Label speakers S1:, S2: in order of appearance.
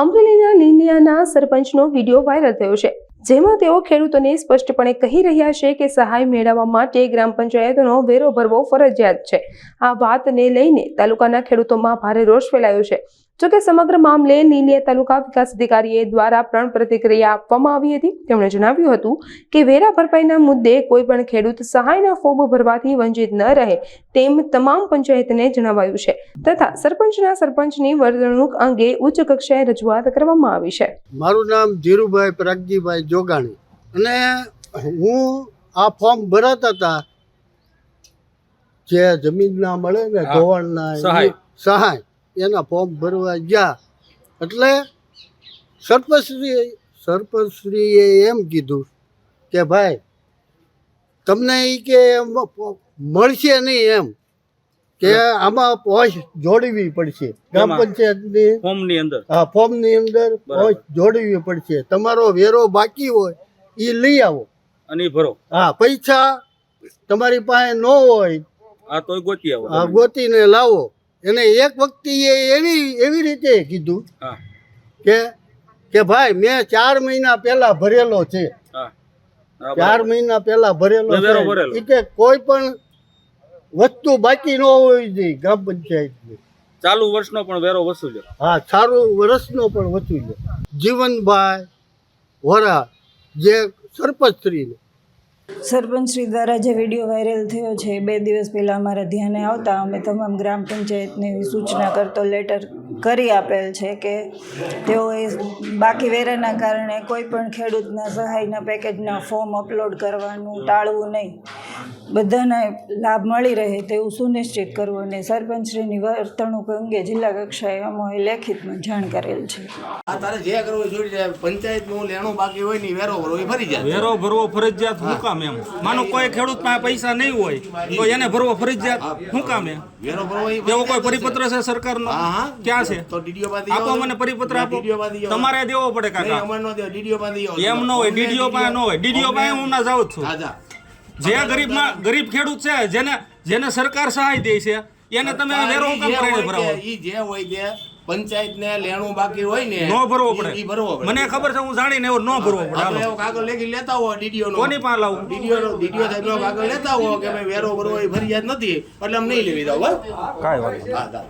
S1: અમરેલીના લીલિયાના સરપંચનો video viral થયો છે, જેમાં તેઓ ખેડૂતોને સ્પષ્ટપણે કહી રહ્યા છે કે સહાય મેળવવા માટે ગ્રામ પંચાયતનો વેરો ભરવો ફરજિયાત છે. આ વાતને લઈને તાલુકાના ખેડૂતોમાં ભારે રોષ ફેલાયો છે. જોકે સમગ્ર મામલે લીલિયા તાલુકા વિકાસ અધિકારીએ દ્વારા પણ પ્રતિક્રિયા આપવામાં આવી હતી. તેમણે જણાવ્યું હતું કે વેરા ભરપાઈના મુદ્દે કોઈ પણ ખેડૂત સહાયના ફોર્મ ભરવાથી વંચિત ન રહે તેમ તમામ પંચાયતને જણાવાયું છે તથા સરપંચના સરપંચની વર્તણૂક અંગે ઉચ્ચ કક્ષાએ રજૂઆત કરવામાં આવી છે.
S2: મારું નામ ધીરુભાઈ પ્રાગજીભાઈ જોગાણી અને હું આ ફોર્મ ભરાતા હતા જે જમીનના મળે ને ધોવાણ
S3: સહાય.
S2: એના ફોર્મ ભરવા ગયા. એટલે સરપંચશ્રી સરપંચશ્રીએ એમ કીધું કે ભાઈ તમને એ કે મળશે નહીં એમ કે આમાં પોસ્ટ જોડવી પડશે. ગ્રામ પંચાયતની
S3: ફોર્મની અંદર.
S2: આ ફોર્મની અંદર પોસ્ટ જોડવી પડશે. તમારો વેરો બાકી હોય એ લઈ આવો.
S3: અને ભરો.
S2: હા પૈસા તમારી પાસે ન હોય
S3: આ તો ગોતી આવો
S2: આ ગોતીને લાવો. એને એક વખતે એ એવી એવી રીતે કીધું કે કે ભાઈ મેં ચાર મહિના પહેલા ભરેલો છે. ચાર મહિના પહેલા ભરેલો છે. કે કોઈ પણ વસ્તુ બાકી ન હોવી જોઈએ ગ્રામ પંચાયતની.
S3: ચાલુ વર્ષનો પણ વેરો વસૂલ્યો
S2: હા સારું વર્ષનો પણ વસૂલ્યો જીવનભાઈ વરા જે સરપંચશ્રીને
S4: સરપંચ શ્રી દ્વારા જે વીડિયો વાયરલ થયો છે બે દિવસ પહેલાં અમારા ધ્યાને આવતા અમે તમામ ગ્રામ પંચાયતને સૂચના કરતો લેટર કરી આપેલ છે કે તેઓએ બાકી વેરાના કારણે કોઈ પણ ખેડૂતના સહાયના પેકેજના ફોર્મ અપલોડ કરવાનું ટાળવું નહીં. બધાને લાભ મળી રહે તેવું સુનિશ્ચિત કરવું અને સરપંચશ્રીની વર્તણૂક અંગે જિલ્લા કક્ષાએ અમોએ લેખિતમાં જાણ કરેલ છે.
S5: આ તારે જે કરવું હોય જોઈ જાય પંચાયતનું લેણું બાકી હોય ને વેરો ભરવો એ ફરી જાય.
S6: વેરો ભરવો ફરજિયાત શું કામ એમ? માનો કોઈ ખેડૂત પાસે પૈસા નહીં હોય તો એને ભરવો ફરજિયાત શું કામ એમ?
S5: વેરો ભરવો
S6: એવો કોઈ પરિપત્ર છે સરકારનો?
S5: હા હા.
S6: ક્યાં છે.
S5: તો ડીડીઓ પાસે
S6: આપો મને પરિપત્ર આપો. તમારે દેવો પડે
S5: નહીં,
S6: કાકા
S5: અમારે નો દેવો, ડીડીઓ પાસે
S6: એમ ન હોય ડીડીઓ પાસે ન હોય. ડીડીઓ પાસે હું ના જાઉં છું.
S5: હા, જા.
S6: જે ગરીબમાં ગરીબ ખેડૂત છે જેને જેને સરકાર સહાય દે છે એને તમે વેરો કામ કરીને ભરાવો.
S5: ઈ જે હોય જે પંચાયત ને લેણું બાકી હોય ને
S6: નો ભરવો
S5: ઈ- ઈ ભરવો
S6: પડે.
S5: પડે
S6: મને ખબર છે હું જાણીને એવો નો ભરવો પડે.
S5: આપણે એવો કાગળ લેખી લેતા હો ડીડીઓ નો
S6: કોની પાસે લાવું?
S5: ડીડીઓ નો ડીડીઓ સાહેબનો કાગળ લેતા હો કે ભાઈ વેરો ભરવો એ ફરિયાદ નથી એટલે અમને નહીં લેવી દઉં બસ.
S6: કાઈ વાત
S5: હા, હા.